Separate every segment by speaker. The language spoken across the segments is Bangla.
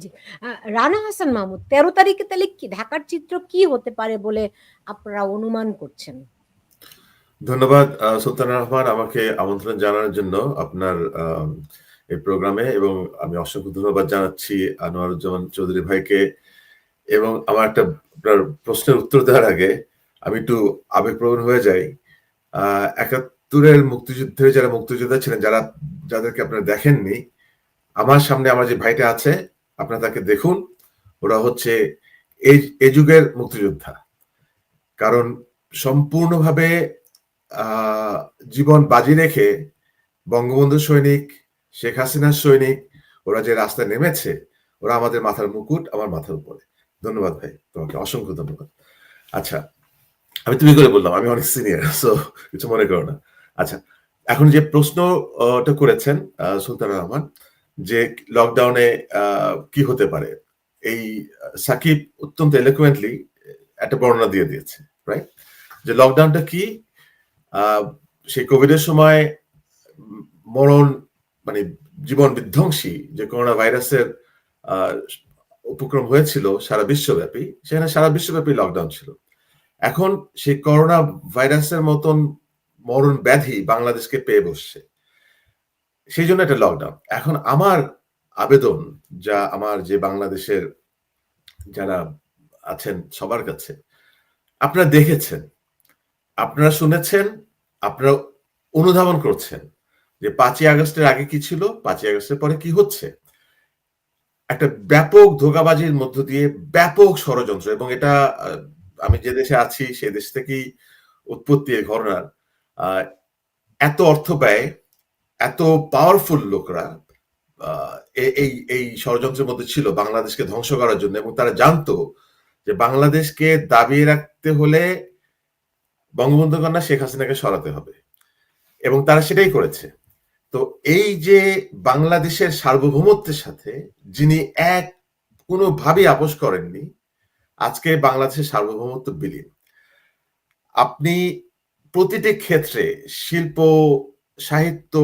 Speaker 1: জি। রানা হাসান মাহমুদ ১৩ তারিখে তাহলে কি ঢাকার চিত্র কি হতে পারে বলে আপনারা অনুমান করছেন?
Speaker 2: ধন্যবাদ সুলতানা রহমান আমাকে আমন্ত্রণ জানানোর জন্য আপনার এই প্রোগ্রামে এবং আমি অসংখ্য ধন্যবাদ জানাচ্ছি আনোয়ারুজ্জামান চৌধুরী ভাইকে এবং আমার একটা আপনার প্রশ্নের উত্তর দেওয়ার আগে আমি একটু আবেগপ্রবণ হয়ে যাই। আ ৭১ এর মুক্তিযুদ্ধের যারা মুক্তিযোদ্ধা ছিলেন, যারা যাদেরকে আপনারা দেখেননি, আমার সামনে আমার যে ভাইটা আছে, আপনারা তাকে দেখুন। ওরা হচ্ছে এ যুগের মুক্তিযোদ্ধা। কারণ সম্পূর্ণভাবে জীবন বাজি রেখে বঙ্গবন্ধু সৈনিক, শেখ হাসিনার সৈনিক, ওরা যে রাস্তায় নেমেছে, ওরা আমাদের মাথার মুকুট আমার মাথার উপরে। ধন্যবাদ ভাই। তোমাকে অসংখ্য ধন্যবাদ। আচ্ছা, আমি তুমি করে বললাম। আমি অনেক সিনিয়র। সো কিছু মনে করো না। আচ্ছা, এখন যে প্রশ্নটা করেছেন সুলতানা রহমান যে লকডাউনে কি হতে পারে? এই সাকিব অত্যন্ত eloquently একটা বর্ণনা দিয়ে দিয়েছে। রাইট? যে লকডাউনটা কি? সেই কোভিডের সময় মরণ মানে জীবন বিধ্বংসী যে করোনা ভাইরাসের উপক্রম হয়েছিল সারা বিশ্বব্যাপী, সেখানে সারা বিশ্বব্যাপী লকডাউন ছিল। এখন সেই করোনা ভাইরাসের মতন মরণ ব্যাধি বাংলাদেশকে পেয়ে বসছে। সেইজন্য একটা লকডাউন। এখন আমার আবেদন যা আমার যে বাংলাদেশের যারা আছেন সবার কাছে, আপনারা দেখেছেন, আপনারা শুনেছেন, আপনারা অনুধাবন করছেন যে পাঁচই আগস্টের আগে কি ছিল, পাঁচই আগস্টের পরে কি হচ্ছে। একটা ব্যাপক ধোঁকাবাজির মধ্য দিয়ে ব্যাপক ষড়যন্ত্র এবং এটা আমি যে দেশে আছি সে দেশ থেকেই উৎপত্তি এই ঘটনার। এত অর্থ ব্যয়, এত পাওয়ারফুল লোকরা এই এই ষড়যন্ত্রের মধ্যে ছিল বাংলাদেশকে ধ্বংস করার জন্য এবং তারা জানতো যে বাংলাদেশকে দাবিয়ে রাখতে হলে বঙ্গবন্ধু কন্যা শেখ হাসিনাকে সরাতে হবে। এবং তারা সেটাই করেছে। তো এই যে বাংলাদেশের সার্বভৌমত্বের সাথে যিনি এক কোনোভাবেই আপোস করেননি, আজকে বাংলাদেশের সার্বভৌমত্ব বিলীন। আপনি প্রতিটি ক্ষেত্রে শিল্প, সাহিত্য,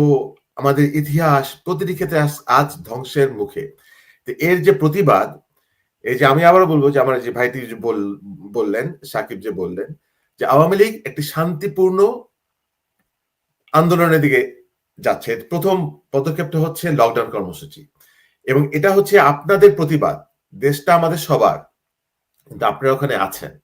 Speaker 2: আমাদের ইতিহাস প্রতিটি ক্ষেত্রে আজ ধ্বংসের মুখে। এর যে প্রতিবাদ, এই যে আমি আবারও বলব যে আমার যে ভাইটি বললেন, সাকিব যে বললেন যে আওয়ামী লীগ একটি শান্তিপূর্ণ আন্দোলনের দিকে যাচ্ছে। প্রথম পদক্ষেপটা হচ্ছে লকডাউন কর্মসূচি। এবং এটা হচ্ছে আপনাদের প্রতিবাদ। দেশটা আমাদের সবার। কিন্তু আপনারা ওখানে আছেন।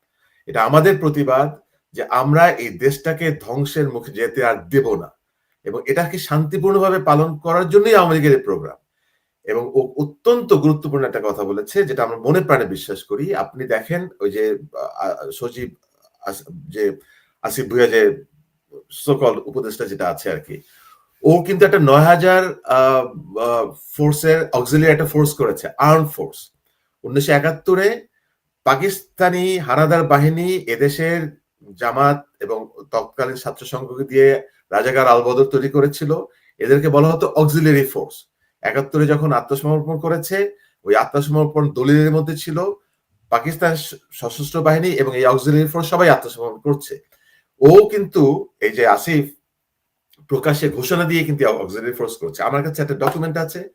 Speaker 2: এটা আমাদের প্রতিবাদ যে আমরা এই দেশটাকে ধ্বংসের মুখে যেতে আর দেব না। এবং এটাকে শান্তিপূর্ণভাবে পালন করার জন্যই আওয়ামী লীগের এই প্রোগ্রাম। এবং ও অত্যন্ত গুরুত্বপূর্ণ একটা কথা বলেছে যেটা আমরা মনে প্রাণে বিশ্বাস করি। আপনি দেখেন ওই যে আ সজীব যে আসিফ ভুঁইয়া যে সো কল্ড উপদেষ্টা যেটা আছে আর কি ও কিন্তু একটা ৯০০০ আ আ ফোর্সের অক্সিলিয়ারি একটা ফোর্স করেছে, আর্মড ফোর্স। উনিশশো একাত্তরে পাকিস্তানি হানাদার বাহিনী এদেশের জামাত এবং তৎকালীন ছাত্র সংঘকে দিয়ে রাজাকার আল-বদর তৈরি করেছিল। এদেরকে বলা হতো অক্সিলারি ফোর্স। একাত্তরে যখন আত্মসমর্পণ করেছে, ওই আত্মসমর্পণ দলিলের মধ্যে ছিল পাকিস্তান সশস্ত্র বাহিনী এবং এই অক্সিলারি ফোর্স সবাই আত্মসমর্পণ করছে। ও কিন্তু এই যে আসিফ প্রকাশ্যে ঘোষণা দিয়ে কিন্তু অক্সিলিয়ারি ফোর্স করছে। আমার কাছে একটা ডকুমেন্ট আছে,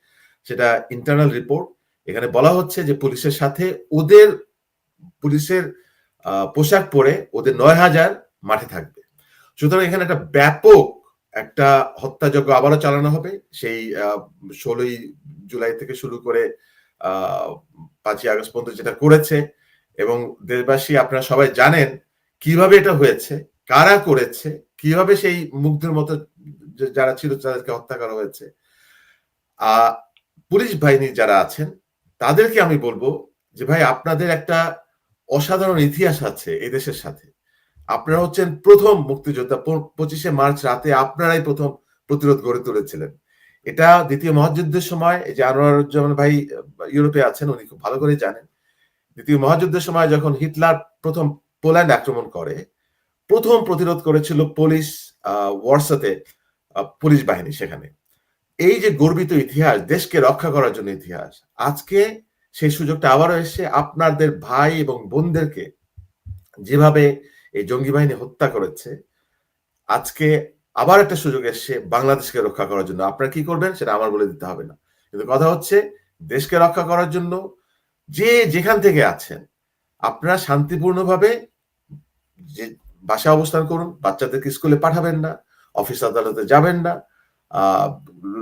Speaker 2: সেটা ইন্টারনাল রিপোর্ট। এখানে বলা হচ্ছে যে পুলিশের সাথে ওদের পুলিশের পোশাক পরে ওদের ৯০০০ মাঠে থাকবে। সুতরাং এখানে একটা ব্যাপক একটা হত্যাযজ্ঞ আবারও চালানো হবে। সেই ১৬ই জুলাই থেকে শুরু করে ৫ই আগস্ট পর্যন্ত যেটা করেছে এবং দেশবাসী আপনারা সবাই জানেন কীভাবে এটা হয়েছে, কারা করেছে, কীভাবে সেই মুগ্ধের মতো যারা ছিল তাদেরকে হত্যা করা হয়েছে। পুলিশ বাহিনী যারা আছেন তাদেরকে আমি বলব যে ভাই আপনাদের একটা অসাধারণ ইতিহাস আছে এই দেশের সাথে। আপনারা হচ্ছেন প্রথম মুক্তিযোদ্ধা। পঁচিশে মার্চ রাতে আপনারাই প্রথম প্রতিরোধ গড়ে তুলেছিলেন। এটা দ্বিতীয় মহাযুদ্ধের সময় যে আনোয়ারুজ্জামান ভাই ইউরোপে আছেন উনি খুব ভালো করে জানেন। দ্বিতীয় মহাযুদ্ধের সময় যখন হিটলার প্রথম পোল্যান্ড আক্রমণ করে, প্রথম প্রতিরোধ করেছিল পুলিশ ওয়ারসাতে পুলিশ বাহিনী সেখানে। এই যে গর্বিত ইতিহাস, দেশকে রক্ষা করার জন্য ইতিহাস। আজকে সেই সুযোগটা আবারও এসে আপনাদের ভাই এবং বোনদেরকে যেভাবে এই জঙ্গি বাহিনী হত্যা করেছে, আজকে আবার একটা সুযোগ এসছে বাংলাদেশকে রক্ষা করার জন্য। আপনারা কি করবেন সেটা আমার বলে দিতে হবে না। কিন্তু কথা হচ্ছে দেশকে রক্ষা করার জন্য যে যেখান থেকে আছেন আপনারা শান্তিপূর্ণভাবে যে বাসায় অবস্থান করুন বাচ্চাদেরকে স্কুলে পাঠাবেন না অফিস আদালতে যাবেন না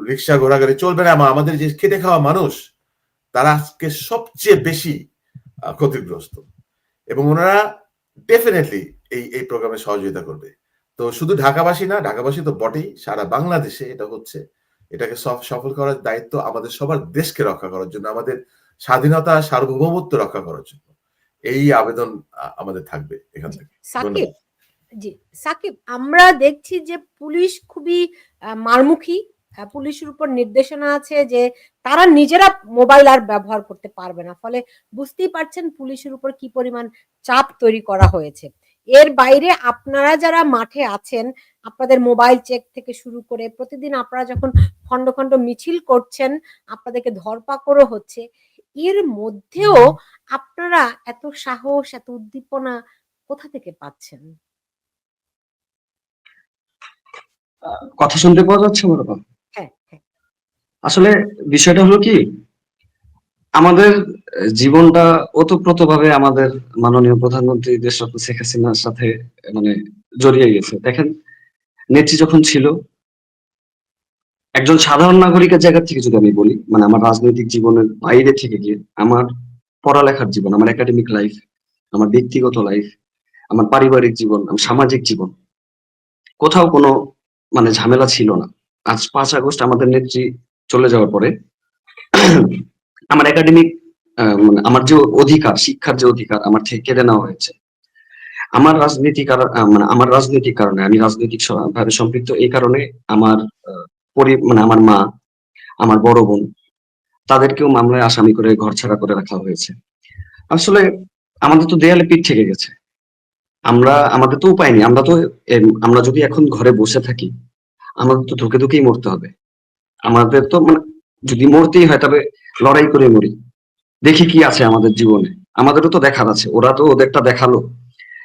Speaker 2: রিক্সা ঘোরাঘুরি চলবে না আমাদের যে খেটে খাওয়া মানুষ তারা আজকে সবচেয়ে বেশি ক্ষতিগ্রস্ত এবং ওনারা ডেফিনেটলি এই এই প্রোগ্রামে সহযোগিতা করবে। তো শুধু ঢাকাবাসী না ঢাকাবাসী তো বটেই সারা বাংলাদেশে এটা হচ্ছে। এটাকে সফল করার দায়িত্ব আমাদের সবার দেশকে রক্ষা করার জন্য আমাদের স্বাধীনতা সার্বভৌমত্ব রক্ষা করার জন্য। এই আবেদন আমাদের থাকবে এখান থেকে।
Speaker 1: সাকিব জি। সাকিব আমরা দেখছি যে পুলিশ খুবই মারমুখী। পুলিশের উপর নির্দেশনা আছে যে তারা নিজেরা মোবাইল আর ব্যবহার করতে পারবে না। ফলে বুঝতেই পারছেন পুলিশের উপর কি পরিমাণ চাপ তৈরি করা হয়েছে। এর বাইরে আপনারা যারা মাঠে আছেন আপনাদের মোবাইল চেক থেকে শুরু করে প্রতিদিন আপনারা যখন খন্ড খন্ড মিছিল করছেন আপনাদেরকে ধরপাকড়ও হচ্ছে এর মধ্যেও আপনারা এত সাহস এত উদ্দীপনা কোথা থেকে পাচ্ছেন?
Speaker 3: কথা শুনতে পাওয়া যাচ্ছে
Speaker 1: হ্যাঁ হ্যাঁ।
Speaker 3: আসলে বিষয়টা হলো কি আমাদের জীবনটা ওতপ্রোতভাবে আমাদের মাননীয় প্রধানমন্ত্রী দেশরত্ন শেখ হাসিনার সাথে মানে জড়িয়ে গেছে। দেখেন, নেত্রী যখন ছিল, একজন সাধারণ নাগরিকের জায়গা থেকে যদি আমি বলি মানে আমার রাজনৈতিক জীবনের বাইরে থেকে গিয়ে, আমার পড়ালেখার জীবন, আমার একাডেমিক লাইফ আমার ব্যক্তিগত লাইফ আমার পারিবারিক জীবন, আমার সামাজিক জীবন, কোথাও কোনো মানে ঝামেলা ছিল না। আজ পাঁচ আগস্ট আমাদের নেত্রী চলে যাওয়ার পরে আমার একাডেমিক মানে আমার যে অধিকার, শিক্ষার যে অধিকার আমার থেকে কেড়ে নেওয়া হয়েছে। আমার রাজনীতি মানে আমার রাজনৈতিক কারণে, আমি রাজনৈতিক ভাবে সম্পৃক্ত এই কারণে আমার মানে আমার মা, আমার বড় বোন, তাদেরকেও মামলায় আসামি করে ঘর ছাড়া করে রাখা হয়েছে। আসলে আমাদের তো দেয়ালে পিঠ থেকে গেছে। আমরা, আমাদের তো উপায় নেই। আমরা তো আমরা যদি এখন ঘরে বসে থাকি, আমাদের তো ধুকে ধুকেই মরতে হবে। আমাদের তো মানে যদি মরতেই হয়, তবে লড়াই করে মরি। দেখি কি আছে আমাদের জীবনে। আমাদেরও তো দেখার আছে। ওরা তো ওদেরটা দেখাল।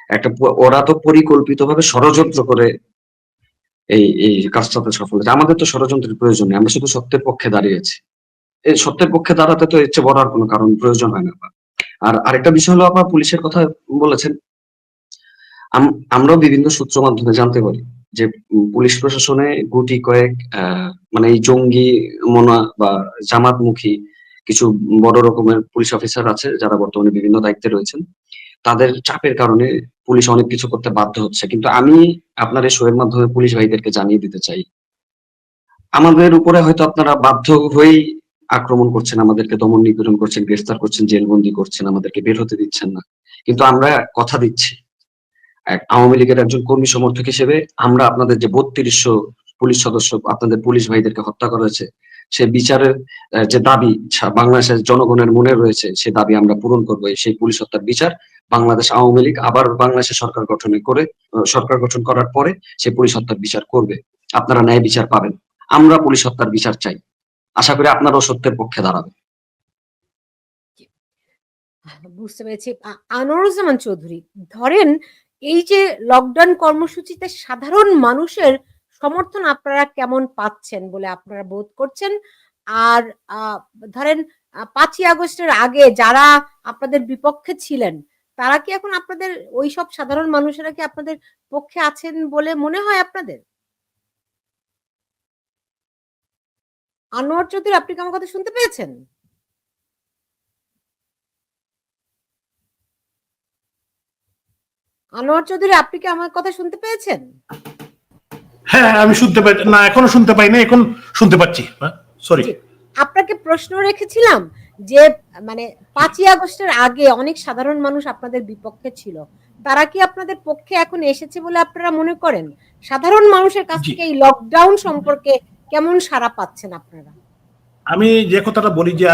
Speaker 3: একটা ওরা তো পরিকল্পিত ভাবে ষড়যন্ত্র করে এই এই কাজটাতে সফল আমাদের তো ষড়যন্ত্রের প্রয়োজন নেই। আমরা শুধু সত্যের পক্ষে দাঁড়িয়েছি এই সত্যের পক্ষে দাঁড়াতে তো চেয়ে বড় আর কোনো কারণ প্রয়োজন হয় না আর আরেকটা বিষয় হলো আপনার পুলিশের কথা বলেছেন। আম- আমরাও বিভিন্ন সূত্র মাধ্যমে জানতে পারি যে পুলিশ প্রশাসনে গুটি কয়েক মানে এই জঙ্গি মনা বা জামাতমুখী কিছু বড় রকমের পুলিশ অফিসার আছে যারা বর্তমানে বিভিন্ন দায়িত্বে রয়েছেন। তাদের চাপের কারণে পুলিশ অনেক কিছু করতে বাধ্য হচ্ছে। কিন্তু আমি আপনার এই শোয়ের মাধ্যমে পুলিশ ভাইদেরকে জানিয়ে দিতে চাই। আমাদের উপরে হয়তো আপনারা বাধ্য হয়েই আক্রমণ করছেন, আমাদেরকে দমন নিপীড়ন করছেন, গ্রেফতার করছেন, জেলবন্দি করছেন, আমাদেরকে বের হতে দিচ্ছেন না। কিন্তু আমরা কথা দিচ্ছি। আওয়ামী লীগের একজন কর্মী সমর্থক হিসেবে আমরা আপনাদের যে বত্রিশশো পুলিশ সদস্য, আপনাদের পুলিশ ভাইদেরকে হত্যা করা হয়েছে সে বিচারের যে দাবি বাংলাদেশের জনগণের মনে রয়েছে, সে দাবি আমরা পূরণ করব। সেই পুলিশ হত্যার বিচার বাংলাদেশ আওয়ামী লীগ আবার বাংলাদেশের সরকার গঠনে করে সরকার গঠন করার পরে সে পুলিশ হত্যার বিচার করবে। আপনারা ন্যায় বিচার পাবেন। আমরা পুলিশ হত্যার বিচার চাই। আশা করি আপনারাও সত্যের পক্ষে দাঁড়াবেন।
Speaker 1: বুঝতে পেরেছি। আনোয়ারুজ্জামান চৌধুরী, ধরেন এই যে লকডাউন কর্মসূচিতে সাধারণ মানুষের সমর্থন আপনারা কেমন পাচ্ছেন বলে আপনারা বোধ করছেন? আর ধরেন পাঁচই আগস্টের আগে যারা আপনাদের বিপক্ষে ছিলেন, তারা কি এখন আপনাদের ওই সব সাধারণ মানুষেরা কি আপনাদের পক্ষে আছেন বলে মনে হয় আপনাদের? আনোয়ার চৌধুরী, আপনি কি আমার কথা শুনতে পেয়েছেন? আনোয়ার চৌধুরী, আপনি কি আমার কথা শুনতে পেয়েছেন?
Speaker 4: হ্যাঁ হ্যাঁ, আমি শুনতে পাই না এখনও শুনতে পাই না এখন শুনতে পাচ্ছি। সরি
Speaker 1: আপনাকে প্রশ্ন রেখেছিলাম যে মানে পাঁচই আগস্টের আগে অনেক সাধারণ মানুষ আপনাদের বিপক্ষে ছিল। তারা কি আপনাদের পক্ষে এখন এসেছে বলে আপনারা মনে করেন? সাধারণ মানুষের কাছ থেকে এই লকডাউন সম্পর্কে কেমন সাড়া পাচ্ছেন আপনারা?
Speaker 4: আমি যে কথাটা বলি যে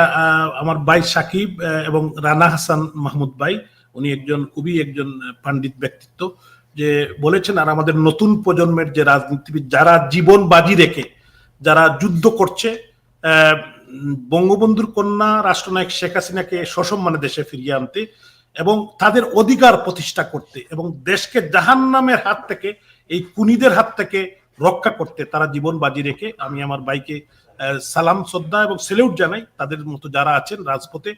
Speaker 4: আমার ভাই সাকিব এবং রানা হাসান মাহমুদ ভাই উনি একজন খুবই একজন পাণ্ডিত ব্যক্তিত্ব। যে বলেছেন আর আমাদের নতুন প্রজন্মের যে রাজনীতিবিদ, যারা জীবন বাজি রেখে, যারা যুদ্ধ করছে বঙ্গবন্ধুর কন্যা রাষ্ট্রনায়ক শেখ হাসিনাকে সসম্মানে দেশে ফিরিয়ে আনতে এবং তাদের অধিকার প্রতিষ্ঠা করতে এবং দেশকে জাহান্নামের হাত থেকে, এই কুনিদের হাত থেকে রক্ষা করতে তারা জীবন বাজি রেখে, আমি আমার ভাইকে সালাম, শ্রদ্ধা এবং সেলিউট জানাই। তাদের মতো যারা আছেন রাজপথে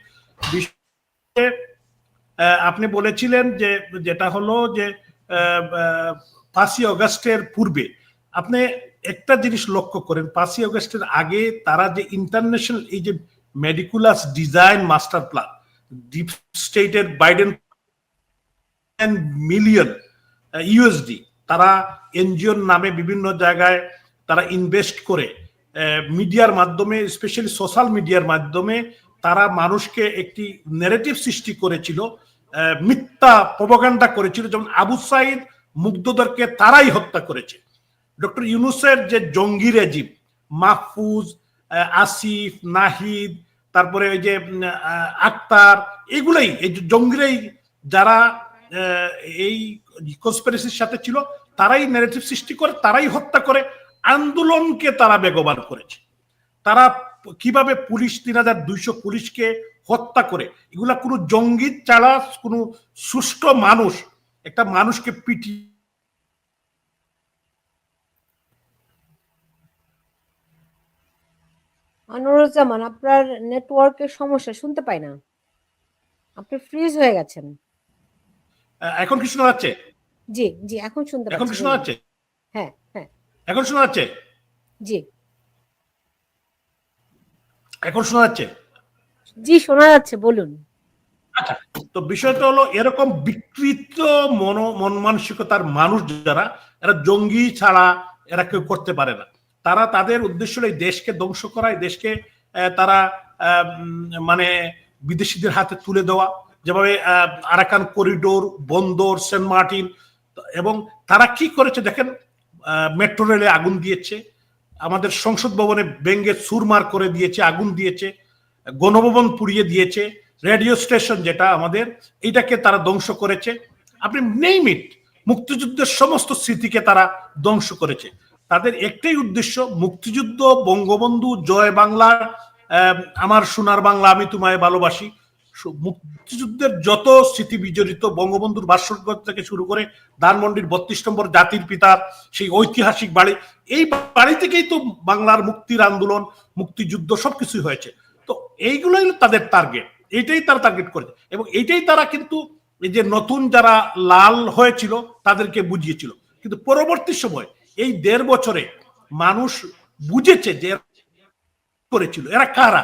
Speaker 4: আপনি বলেছিলেন যে, যেটা হলো যে পাঁচই অগস্টের পূর্বে। আপনি একটা জিনিস লক্ষ্য করেন, পাঁচই অগস্টের আগে তারা যে ইন্টারন্যাশনাল এই যে meticulous design master plan deep স্টেটের বাইডেন মিলিয়ন ইউএসডি তারা এনজিওর নামে বিভিন্ন জায়গায় তারা ইনভেস্ট করে মিডিয়ার মাধ্যমে স্পেশালি সোশ্যাল মিডিয়ার মাধ্যমে তারা মানুষকে একটি নেরেটিভ সৃষ্টি করেছিল মিথ্যা প্রবগান্ডা করেছিল। যেমন আবু সাইদ মুগ্ধদেরকে তারাই হত্যা করেছে। ডক্টর ইউনুসের যে জঙ্গি রেজিম, মাহফুজ আসিফ, নাহিদ, তারপরে ওই যে আক্তার, এগুলাই, এই জঙ্গিরাই যারা এই কনস্পিরেসির সাথে ছিল, তারাই নেগেটিভ সৃষ্টি করে, তারাই হত্যা করে, আন্দোলনকে তারা বেগবান করেছে। তারা কীভাবে পুলিশ তিন হাজার দুইশো পুলিশকে হত্যা করে? এগুলা কোনো জঙ্গি ছাড়া কোনো সুষ্ঠু মানুষ একটা মানুষকে পিটি
Speaker 1: আনোয়ারুজ্জামান আপনার নেটওয়ার্কের সমস্যা শুনতে পাই না। আপনি ফ্রিজ হয়ে গেছেন।
Speaker 4: এখন কি শোনা যাচ্ছে?
Speaker 1: জি জি এখন শুনতে
Speaker 4: এখন কি শোনা যাচ্ছে?
Speaker 1: হ্যাঁ হ্যাঁ।
Speaker 4: এখন শোনা যাচ্ছে?
Speaker 1: জি।
Speaker 4: এখন শোনা যাচ্ছে?
Speaker 1: জি শোনা যাচ্ছে বলুন।
Speaker 4: আচ্ছা তো বিষয়টা হলো এরকম বিকৃত মন মন মানসিকতার মানুষ যারা এরা জঙ্গি ছাড়া এরা কেউ করতে পারে না। তারা তাদের উদ্দেশ্য হলো এই দেশকে ধ্বংস করা এই দেশকে তারা মানে বিদেশিদের হাতে তুলে দেওয়া। যেভাবে আরাকান করিডোর বন্দর সেন্ট মার্টিন এবং তারা কি করেছে দেখেন মেট্রো রেলে আগুন দিয়েছে। আমাদের সংসদ ভবনে ব্যঙ্গে সুরমার করে দিয়েছে আগুন দিয়েছে গণভবন পুড়িয়ে দিয়েছে রেডিও স্টেশন যেটা আমাদের এটাকে তারা ধ্বংস করেছে। আপনি নেই মিট মুক্তিযুদ্ধের সমস্ত স্মৃতিকে তারা ধ্বংস করেছে। তাদের একটাই উদ্দেশ্য মুক্তিযুদ্ধ বঙ্গবন্ধু জয় বাংলা আহ, আমার সোনার বাংলা আমি তোমায় ভালোবাসি। মুক্তিযুদ্ধের যত স্মৃতি বিজড়িত বঙ্গবন্ধুর ভাস্কর্য থেকে শুরু করে ধানমন্ডির বত্রিশ নম্বর জাতির পিতার সেই ঐতিহাসিক বাড়ি, এই বাড়ি থেকেই তো বাংলার মুক্তির আন্দোলন, মুক্তিযুদ্ধ সবকিছুই হয়েছে। তো এইগুলোই তাদের টার্গেট এইটাই তারা টার্গেট করেছে। এবং এইটাই তারা কিন্তু এই যে নতুন যারা লাল হয়েছিল, তাদেরকে বুঝিয়েছিল। কিন্তু পরবর্তী সময়, এই দেড় বছরে মানুষ বুঝেছে যে করেছিল। এরা কারা?